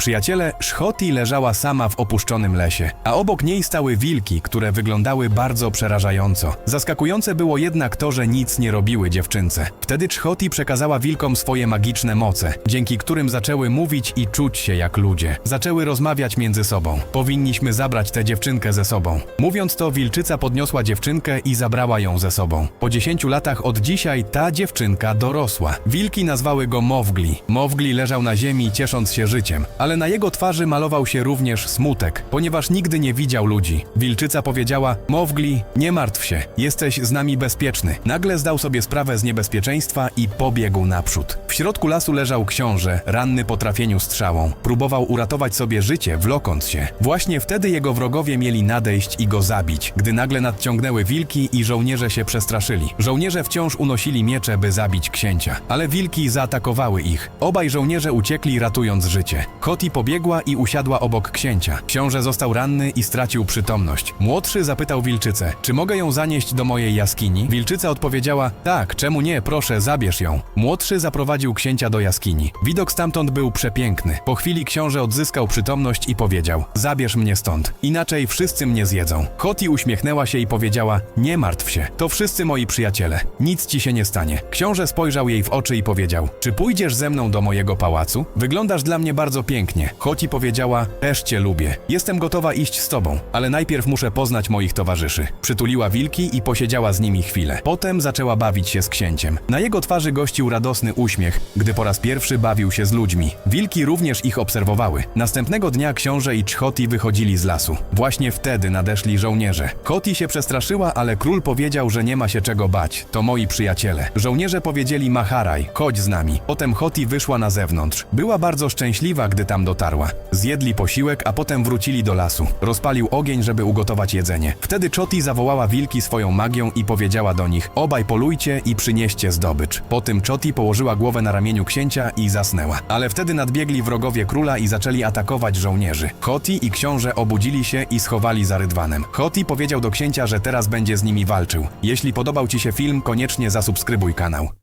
Przyjaciele, Szchoti leżała sama w opuszczonym lesie, a obok niej stały wilki, które wyglądały bardzo przerażająco. Zaskakujące było jednak to, że nic nie robiły dziewczynce. Wtedy Czchoti przekazała wilkom swoje magiczne moce, dzięki którym zaczęły mówić i czuć się jak ludzie. Zaczęły rozmawiać między sobą. Powinniśmy zabrać tę dziewczynkę ze sobą. Mówiąc to, wilczyca podniosła dziewczynkę i zabrała ją ze sobą. Po 10 latach od dzisiaj ta dziewczynka dorosła. Wilki nazwały go Mowgli. Mowgli leżał na ziemi, ciesząc się życiem, ale na jego twarzy malował się również smutek, ponieważ nigdy nie widział ludzi. Wilczyca powiedziała: Mowgli, nie martw się, jesteś z nami bezpieczny. Nagle zdał sobie sprawę z niebezpieczeństwa i pobiegł naprzód. W środku lasu leżał książę, ranny po trafieniu strzałą. Próbował uratować sobie życie, wlokąc się. Właśnie wtedy jego wrogowie mieli nadejść i go zabić, gdy nagle nadciągnęły wilki i żołnierze się przestraszyli. Żołnierze wciąż unosili miecze, by zabić księcia, ale wilki zaatakowały ich. Obaj żołnierze uciekli, ratując życie. Koti pobiegła i usiadła obok księcia. Książę został ranny i stracił przytomność. Młodszy zapytał wilczycę, czy mogę ją zanieść do mojej jaskini? Wilczyca odpowiedziała, tak, czemu nie, proszę, zabierz ją. Młodszy zaprowadził księcia do jaskini. Widok stamtąd był przepiękny. Po chwili książę odzyskał przytomność i powiedział, zabierz mnie stąd, inaczej wszyscy mnie zjedzą. Koti uśmiechnęła się i powiedziała, nie martw się, to wszyscy moi przyjaciele, nic ci się nie stanie. Książę spojrzał jej w oczy i powiedział, czy pójdziesz ze mną do mojego pałacu? Wyglądasz dla mnie bardzo pięknie. Koti powiedziała, też cię lubię. Jestem gotowa iść z tobą, ale najpierw muszę poznać moich towarzyszy. Przytuliła wilki i posiedziała z nimi chwilę. Potem zaczęła bawić się z księciem. Na jego twarzy gościł radosny uśmiech, gdy po raz pierwszy bawił się z ludźmi. Wilki również ich obserwowały. Następnego dnia książę i Czchoti wychodzili z lasu. Właśnie wtedy nadeszli żołnierze. Koti się przestraszyła, ale król powiedział, że nie ma się czego bać. To moi przyjaciele. Żołnierze powiedzieli Maharaj, chodź z nami. Potem Choti wyszła na zewnątrz. Była bardzo szczęśliwa, gdy tam dotarła. Zjedli posiłek, a potem wrócili do lasu. Rozpalił ogień, żeby ugotować jedzenie. Wtedy Choti zawołała wilki swoją magią i powiedziała do nich: Obaj polujcie i przynieście zdobycz. Po tym Choti położyła głowę na ramieniu księcia i zasnęła. Ale wtedy nadbiegli wrogowie króla i zaczęli atakować żołnierzy. Choti i książę obudzili się i schowali za rydwanem. Choti powiedział do księcia, że teraz będzie z nimi walczył. Jeśli podobał Ci się film, koniecznie zasubskrybuj kanał.